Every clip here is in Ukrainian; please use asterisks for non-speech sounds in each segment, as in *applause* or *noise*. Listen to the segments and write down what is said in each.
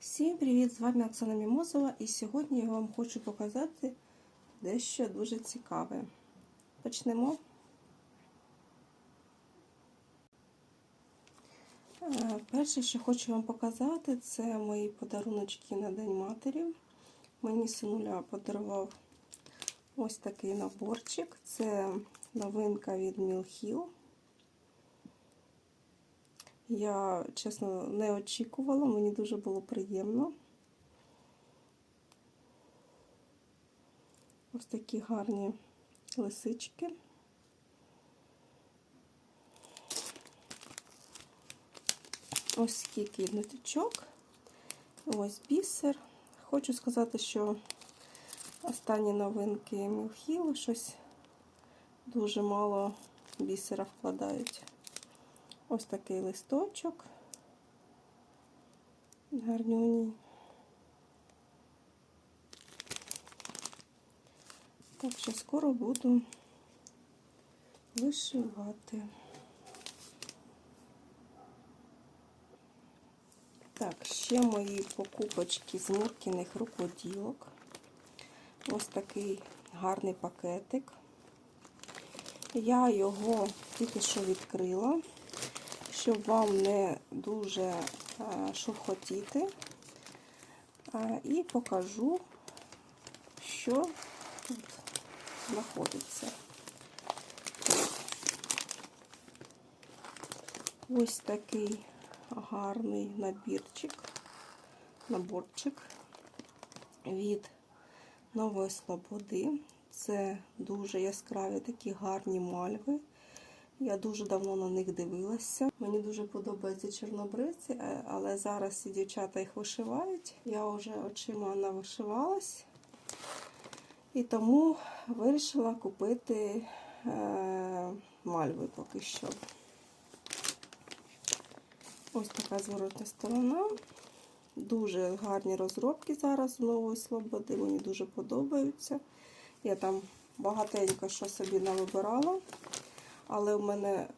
Всім привіт! З вами Оксана Мімозова і сьогодні я вам хочу показати дещо дуже цікаве. Почнемо. Е, Перше, що хочу вам показати, це мої подаруночки на День Матері. Мені синуля подарував ось такий наборчик. Це новинка від Мілхіл. Я, чесно, не очікувала, мені дуже було приємно. Ось такі гарні лисички. Ось скільки ниточок. Ось бісер. Хочу сказати, що останні новинки Мілхіл щось дуже мало бісера вкладають. Ось такий листочок. Гарнюній. Так що скоро буду вишивати. Так, ще мої покупочки з Муркіних рукоділок. Ось такий гарний пакетик. Я його тільки що відкрила щоб вам не дуже шурхотіти, і покажу, що тут знаходиться. Ось такий гарний набірчик, наборчик від Нової Слободи. Це дуже яскраві такі гарні мальви. Я дуже давно на них дивилася. Мені дуже подобаються чорнобриці, але зараз ці дівчата їх вишивають. Я вже очима навишивалась і тому вирішила купити е, мальви поки що. Ось така зворотна сторона. Дуже гарні розробки зараз нової Слободи. Мені дуже подобаються. Я там багатенько що собі навибирала. Але в мене е,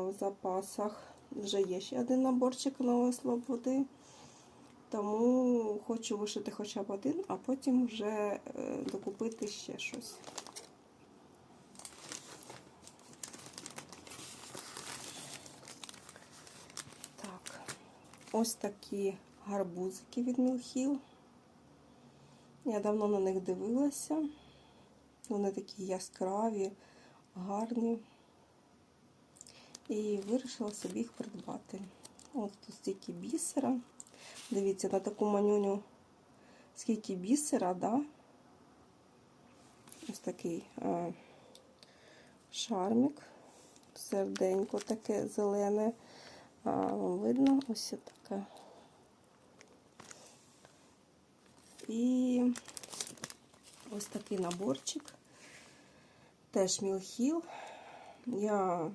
в запасах вже є ще один наборчик нової слободи. Тому хочу вишити хоча б один, а потім вже е, докупити ще щось. Так, ось такі гарбузики від Мілхіл. Я давно на них дивилася. Вони такі яскраві, гарні і вирішила собі їх придбати. Ось тут стільки бісера. Дивіться, на таку манюню, скільки бісера, да? Ось такий е, шармік, серденько таке зелене. А, вам видно, ось таке. І ось такий наборчик. Теж Мілхіл. Я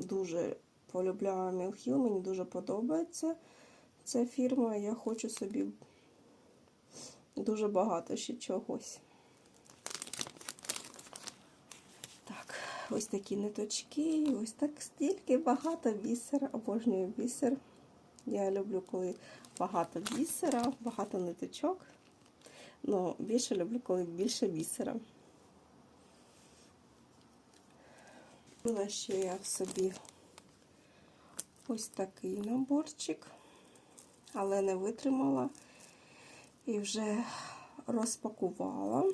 дуже полюбляю Мілхіл, мені дуже подобається ця фірма. Я хочу собі дуже багато ще чогось. Так, ось такі ниточки, ось так стільки багато бісера, обожнюю бісер. Я люблю, коли багато бісера, багато ниточок. Ну, більше люблю, коли більше бісера. Купила ще я собі ось такий наборчик, але не витримала і вже розпакувала.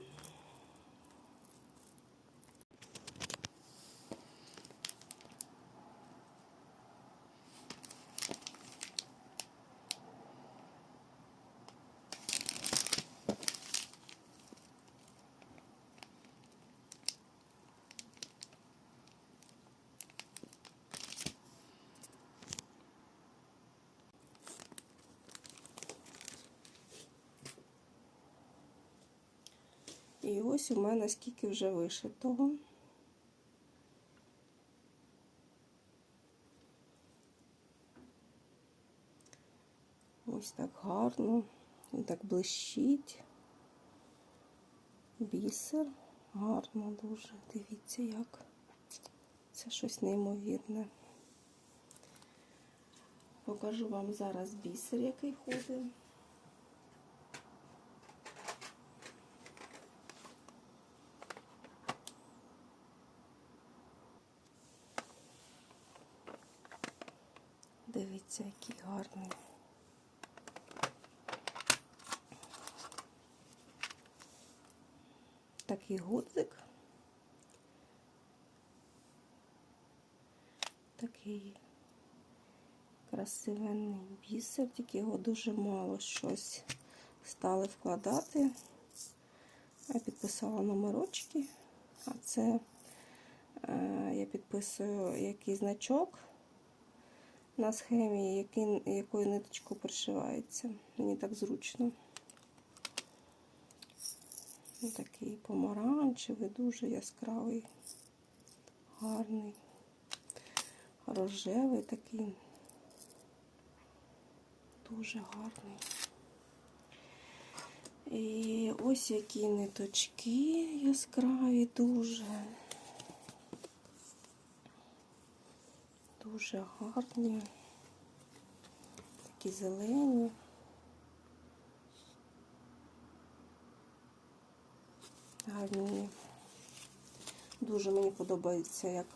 І ось у мене скільки вже вишитого. Ось так гарно, і так блищить. Бісер. Гарно дуже. Дивіться, як. Це щось неймовірне. Покажу вам зараз бісер, який ходить. Дивіться, який гарний. Такий гудзик. Такий красивенний бісер, тільки його дуже мало щось стали вкладати. Я підписала номерочки, а це е, я підписую який значок на схемі, який, якою ниточкою пришивається. Мені так зручно. Такий помаранчевий, дуже яскравий, гарний, рожевий такий, дуже гарний. І ось які ниточки яскраві, дуже. Дуже гарні, такі зелені. Гарні. Дуже мені подобається, як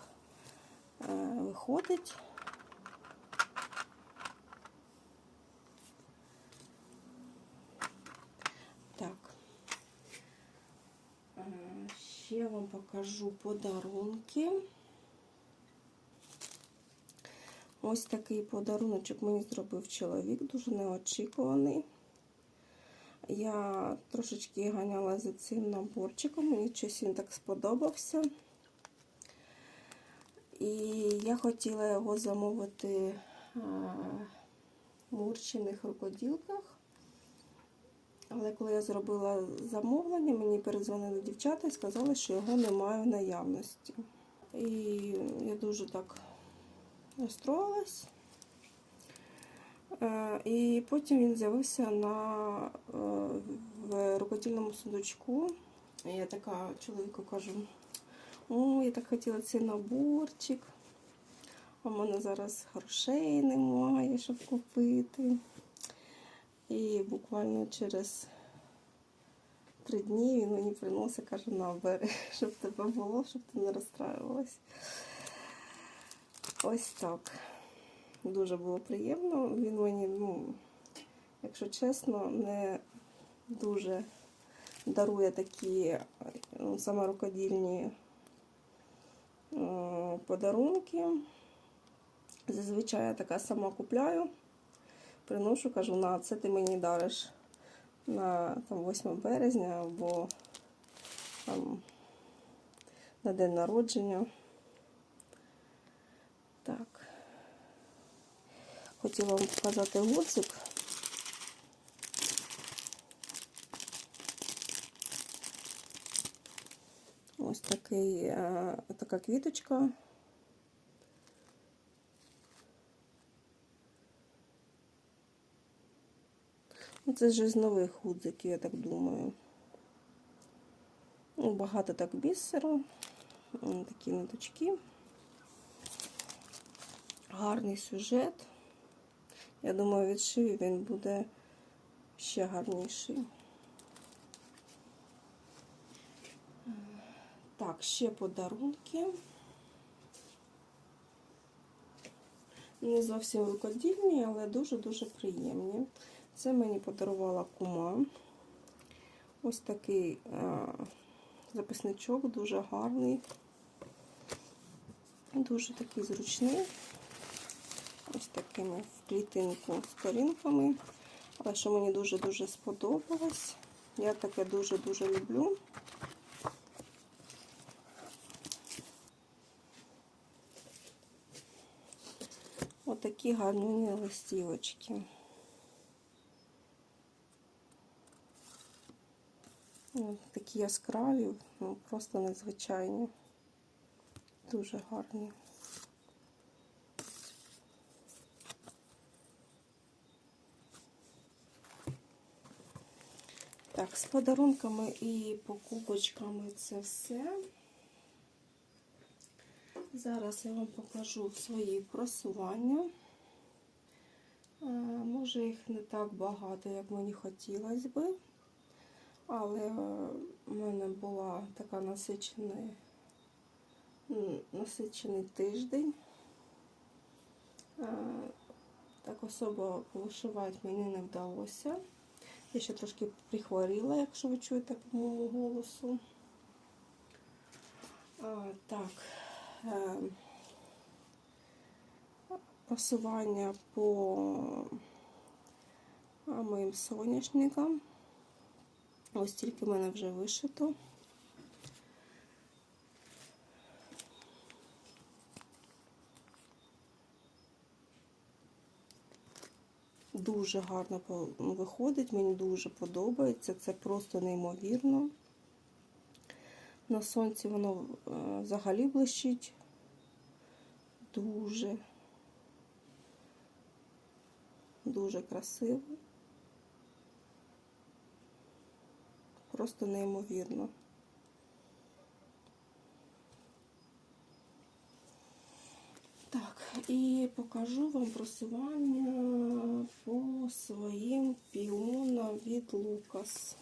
е, виходить. Так. Е, ще вам покажу подарунки. Ось такий подаруночок мені зробив чоловік, дуже неочікуваний. Я трошечки ганяла за цим наборчиком, мені щось він так сподобався. І я хотіла його замовити в мурчених рукоділках. Але коли я зробила замовлення, мені передзвонили дівчата і сказали, що його немає в наявності. І я дуже так розстроїлась. Е, І потім він з'явився на е, в рукодільному сундучку. Я така чоловіку кажу: о, я так хотіла цей наборчик. А в мене зараз грошей немає, щоб купити. І буквально через три дні він мені приносить, каже, на бери, *laughs* щоб тебе було, щоб ти не розстраювалась. Ось так. Дуже було приємно. Він мені, ну, якщо чесно, не дуже дарує такі ну, саме рукодільні е, подарунки. Зазвичай я така сама купляю, приношу, кажу, на це ти мені дариш на там, 8 березня або там, на день народження. Так. Хотіла вам показати гудзик. Ось такий, е, така квіточка. Ну, Це ж з нових гудзиків, я так думаю. Ну, Багато так бісеру. Такі ниточки. Гарний сюжет. Я думаю, від він буде ще гарніший. Так, ще подарунки. Не зовсім рукодільні, але дуже-дуже приємні. Це мені подарувала кума. Ось такий а, записничок, дуже гарний, дуже такий зручний. Ось такими клітинку сторінками. Але що мені дуже-дуже сподобалось. Я таке дуже-дуже люблю. Отакі гарні листівочки. Такі яскраві, ну, просто надзвичайні. Дуже гарні. Так, з подарунками і покупочками це все. Зараз я вам покажу свої просування. Може їх не так багато, як мені хотілося би, але в мене була така насичений, насичений тиждень. Так особо повишивати мені не вдалося. Я ще трошки прихворіла, якщо ви чуєте по моєму голосу. А, так. Е, просування по моїм соняшникам. Ось тільки в мене вже вишито. Дуже гарно виходить, мені дуже подобається. Це просто неймовірно. На сонці воно е, взагалі блищить дуже, дуже красиво. Просто неймовірно. Так, і покажу вам просування по своїм піонам від Лукас.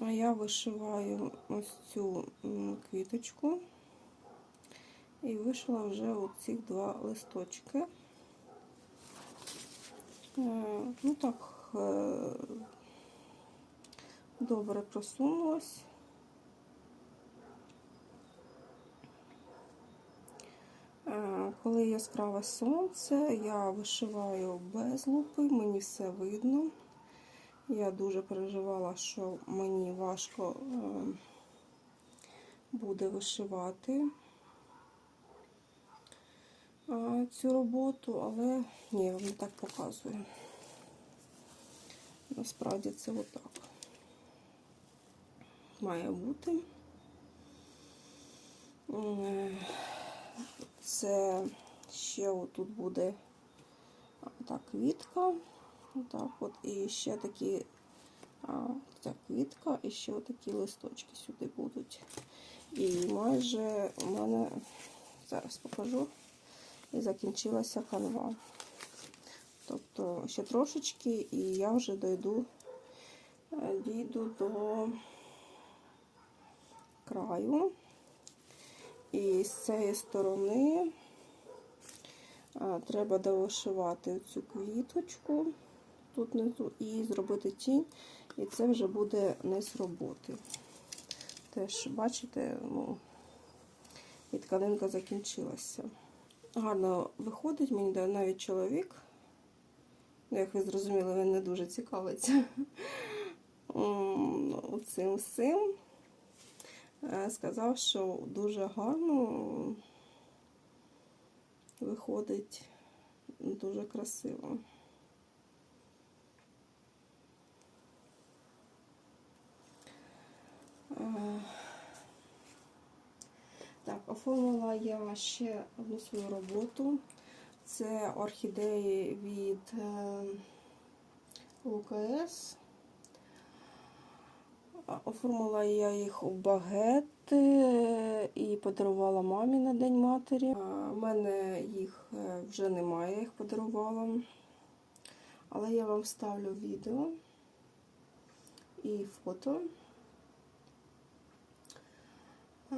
А я вишиваю ось цю квіточку і вишила вже оці два листочки. Е, Ну так, е, добре просунулась. Коли яскраве сонце, я вишиваю без лупи, мені все видно. Я дуже переживала, що мені важко е, буде вишивати е, цю роботу, але ні, я вам не так показую. Насправді це отак має бути. Це ще отут буде так квітка. Отак от. І ще такі ця квітка, і ще такі листочки сюди будуть. І майже у мене, зараз покажу, і закінчилася канва. Тобто ще трошечки, і я вже дойду, е, дійду до краю. І з цієї сторони треба довишивати цю квіточку тут внизу і зробити тінь, і це вже буде низ роботи. Теж, бачите, ну, і тканинка закінчилася. Гарно виходить, мені навіть чоловік. Ну, Як ви зрозуміли, він не дуже цікавиться *laughs* цим всім. Е, Сказав, що дуже гарно виходить, дуже красиво. Е, Так, оформила я ще одну свою роботу. Це орхідеї від е, УКС. А, Оформила я їх у багет е, і подарувала мамі на День матері. У мене їх е, вже немає, я їх подарувала. Але я вам ставлю відео і фото. Е,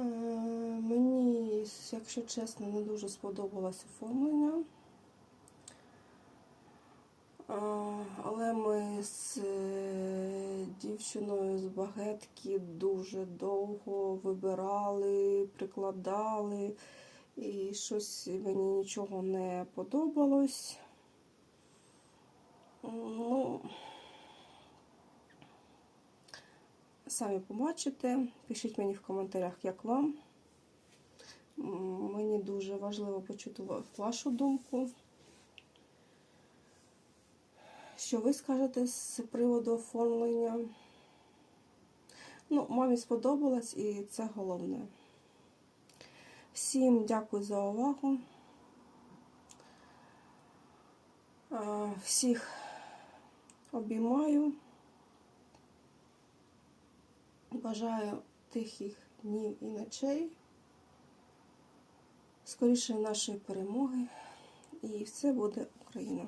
Мені, якщо чесно, не дуже сподобалось оформлення. Але ми з е, дівчиною з багетки дуже довго вибирали, прикладали, і щось мені нічого не подобалось. Ну, Самі побачите, пишіть мені в коментарях, як вам. Мені дуже важливо почути вашу думку. Що ви скажете з приводу оформлення? Ну, мамі сподобалось і це головне. Всім дякую за увагу. Е, Всіх обіймаю. Бажаю тихих днів і ночей, скоріше нашої перемоги. І все буде Україна.